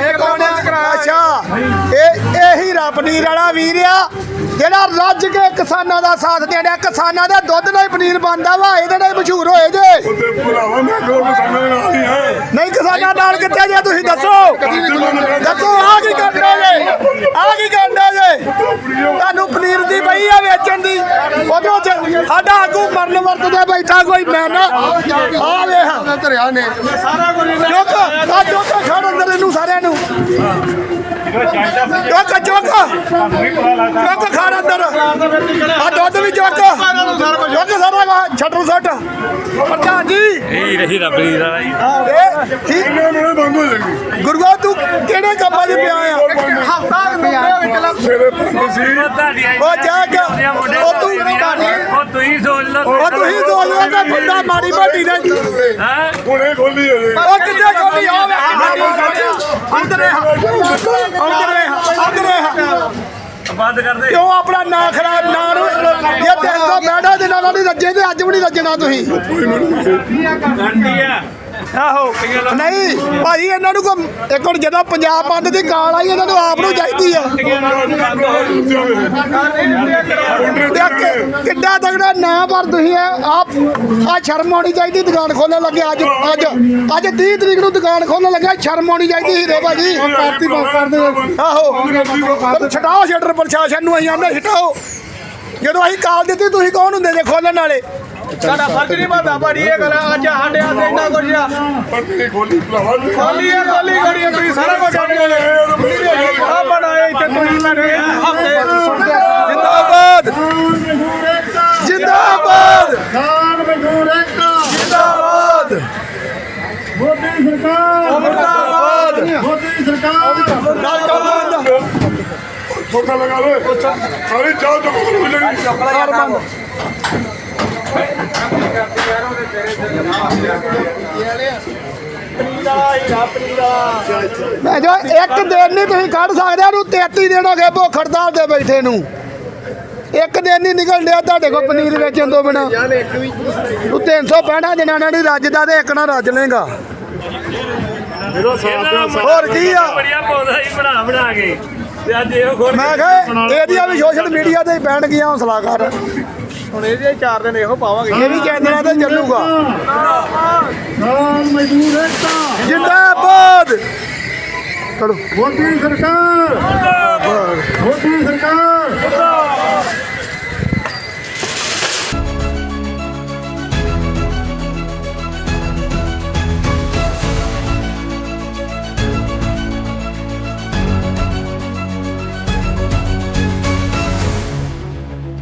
ਇਹ ਕੌਣ ਆ ਅੱਛਾ ਇਹ ਇਹੀ ਰਪਨੀਰ ਵਾਲਾ ਵੀਰ ਆ ਜਿਹੜਾ ਰੱਜ ਕੇ ਕਿਸਾਨਾਂ ਦਾ ਸਾਥ ਦੇਣਾ ਕਿਸਾਨਾਂ ਦੇ ਦੁੱਧ ਨਾਲ ਹੀ ਪਨੀਰ ਬਣਦਾ ਵਾ ਇਹਦੇ ਨਾਲ ਹੀ ਮਸ਼ਹੂਰ ਹੋਏ ਜੇ। ਉਹਦੇ ਭਰਾਵਾ ਮੈਂ ਕਿਉਂ ਕਿਸਾਨਾਂ ਦੇ ਨਾਲ ਹੀ ਹੈ ਨਹੀਂ ਕਿਸਾਨਾਂ ਨਾਲ ਕਿੱਥੇ ਜੇ ਤੁਸੀਂ? ਦੱਸੋ। ਦੱਸੋ ਆ ਕੀ ਕਰਨਾ ਜੇ? ਆ ਕੀ ਕਰਨਾ ਜੇ? ਤੁਹਾਨੂੰ ਪਨੀਰ ਦੀ ਪਈ ਆ ਵੇਚਣ ਦੀ। ਉਧਰੋਂ ਚ ਸਾਡਾ ਆਗੂ ਮਰਨ ਵਰਤਦਾ ਬੈਠਾ ਕੋਈ ਮੈਂ ਨਾ ਆ ਧਰਿਆ ਨੇ। ਚੁੱਕ ਆ ਚੁੱਕ ਖੜ ਅੰਦਰ ਇਹਨੂੰ ਸਾਰਿਆਂ ਨੂੰ। ਚੁੱਕ ਚੁੱਕ ਚੁੱਕ ਖੜ ਅੰਦਰ। ਆ ਦੁੱਧ ਵੀ ਚੁੱਕ। ਚੁੱਕ ਸਾਰਾ ਛੱਡੋ ਛੱਡ ਪ੍ਰਧਾਨ ਜੀ। ਇਹ ਰਹੀ ਰੱਬੀ ਦਾ ਜੀ। ਇਹ ਠੀਕ ਇਹਨਾਂ ਨੂੰ ਗੁਰੂਆ ਤੂੰ ਕਿਹੜੇ ਕੰਮਾਂ 'ਚ ਪਿਆ ਆ? ਉਹ ਤੁਹਾਡੀਆਂ ਉਹ ਜਾ ਕੇ ਉਹ ਤੂੰ ਉਹ ਤੁਸੀਂ ਸੋਚ ਲਓ ਉਹ ਤੁਸੀਂ ਸੋਚ ਲਓ ਕਿ ਬੰਦਾ ਮਾੜੀ ਮੋਟੀ ਨੇ ਹਾਂ? ਹੁਣੇ ਖੋਲੀ ਹੋ ਉਹ ਕਿੱਥੇ ਖੋਲੀ? ਆ ਵੇ ਅੰਦਰ ਅੰਦਰ ਅੰਦਰ ਬੰਦ ਕਰ ਦੇ। ਕਿਉਂ ਆਪਣਾ ਨਾਂ ਖਰਾਬ? ਨਾਂ ਨੂੰ ਇਹ ਦੇਖੋ ਬੈਠਾ ਦੇ ਨਾਲ ਨਹੀਂ ਰੱਜੇ ਤੇ ਅੱਜ ਵੀ ਨਹੀਂ ਰੱਜਣਾ ਤੁਸੀਂ। ਆਹੋ। ਨਹੀਂ ਭਾਈ ਇਹਨਾਂ ਨੂੰ ਕੋ ਇੱਕ ਹੁਣ ਜਦੋਂ ਪੰਜਾਬ ਬੰਦ ਦੀ ਕਾਲ ਆਈ ਇਹਨਾਂ ਨੂੰ ਆਪ ਨੂੰ ਚਾਹੀਦੀ ਆ। ਤੇ ਕਿੱਡਾ ਤਗੜਾ ਨਾਂ ਪਰ ਤੁਸੀਂ ਆਪ ਆ ਸ਼ਰਮ ਆਉਣੀ ਚਾਹੀਦੀ ਦੁਕਾਨ ਖੋਲਣ ਲੱਗੇ ਅੱਜ ਅੱਜ ਅੱਜ 30 ਤਰੀਕ ਨੂੰ ਦੁਕਾਨ ਖੋਲਣ ਲੱਗਾ ਸ਼ਰਮ ਆਉਣੀ ਚਾਹੀਦੀ ਹੀਰੇ ਭਾਜੀ ਪਾਰਟੀ ਬੰਦ ਕਰ ਦੇ ਆਹੋ ਛਡਾਓ ਸ਼ਟਰ ਪ੍ਰਸ਼ਾਸਨ ਨੂੰ ਅਸੀਂ ਆਂਦੇ ਛਡਾਓ। ਜਦੋਂ ਅਸੀਂ ਕਾਲ ਦਿੱਤੀ ਤੁਸੀਂ ਕੌਣ ਹੁੰਦੇ ਜੇ ਖੋਲਣ ਵਾਲੇ? ਸਾਡਾ ਫਰਜ਼ ਨਹੀਂ ਬਣਦਾ ਬੜੀ ਇਹ ਗੱਲ ਅੱਜ ਸਾਡੇ ਹੱਥ ਇੰਨਾ ਕੁਝ ਆ। ਪੱਟੀ ਖੋਲੀ ਭਰਾਵਾ ਖੋਲੀ ਆ ਖੋਲੀ ਗੜੀ ਤੁਸੀਂ ਸਾਰਾ ਕੁਝ ਜਾਣਦੇ ਨੇ ਆ ਬਣਾਏ ਇੱਥੇ ਤੁਸੀਂ ਮੇਰੇ ਹੱਥੇ ਜਿੰਦਾਬਾਦ ਜਿੰਦਾਬਾਦ ਖਾਨ ਮਜ਼ਦੂਰ ਏਕਤਾ ਜਿੰਦਾਬਾਦ ਮੋਦੀ ਸਰਕਾਰ ਮੁਰਦਾਬਾਦ ਮੋਦੀ ਸਰਕਾਰ ਗੱਲ ਕਰ ਬੰਦ ਛੋਟਾ ਲਗਾ ਲੋ ਸਾਰੀ ਚਾਹ ਚੁੱਕ ਹੋ ਜਾਣੀ ਕਰ ਬੰਦ। ਮੈਂ ਜੋ ਇੱਕ ਦਿਨ ਨਹੀਂ ਤੁਸੀਂ ਕੱਢ ਸਕਦੇ ਉਹਨੂੰ 33 ਦਿਨ ਹੋ ਗਏ ਭੁੱਖ ਹੜਤਾਲ ਤੇ ਬੈਠੇ ਨੂੰ। ਇੱਕ ਦਿਨ ਨਹੀਂ ਨਿਕਲ ਡਿਆ ਤੁਹਾਡੇ ਕੋਲ ਪਨੀਰ ਵੇਚਣ ਤੋਂ ਬਿਨਾ। ਤੂੰ 365 ਦਿਨਾਂ ਨਾਲ ਨਹੀਂ ਰੱਜਦਾ ਤੇ ਇੱਕ ਨਾ ਰੱਜ ਲੇਗਾ ਹੋਰ ਕੀ ਆ? ਬੜੀਆ ਪੌਦਾ ਹੀ ਬਣਾ ਬਣਾ ਕੇ। ਤੇ ਅੱਜ ਇਹੋ ਖੋਲ ਮੈਂ ਕਿਹਾ ਇਹਦੀਆਂ ਵੀ ਸੋਸ਼ਲ ਮੀਡੀਆ ਤੇ ਪੈਣ ਗਈਆਂ ਹੌਸਲਾ ਕਰ ਹੁਣ ਇਹਦੇ ਚਾਰ ਦਿਨ ਇਹੋ ਪਾਵਾਂਗੇ। ਇਹ ਵੀ ਚੈਨਲਾਂ ਤੇ ਚੱਲੂਗਾ। ਮਜ਼ਦੂਰ ਏਕਤਾ ਜਿੰਦਾਬਾਦ। ਚਲੋ ਮੋਦੀ ਸਰਕਾਰ।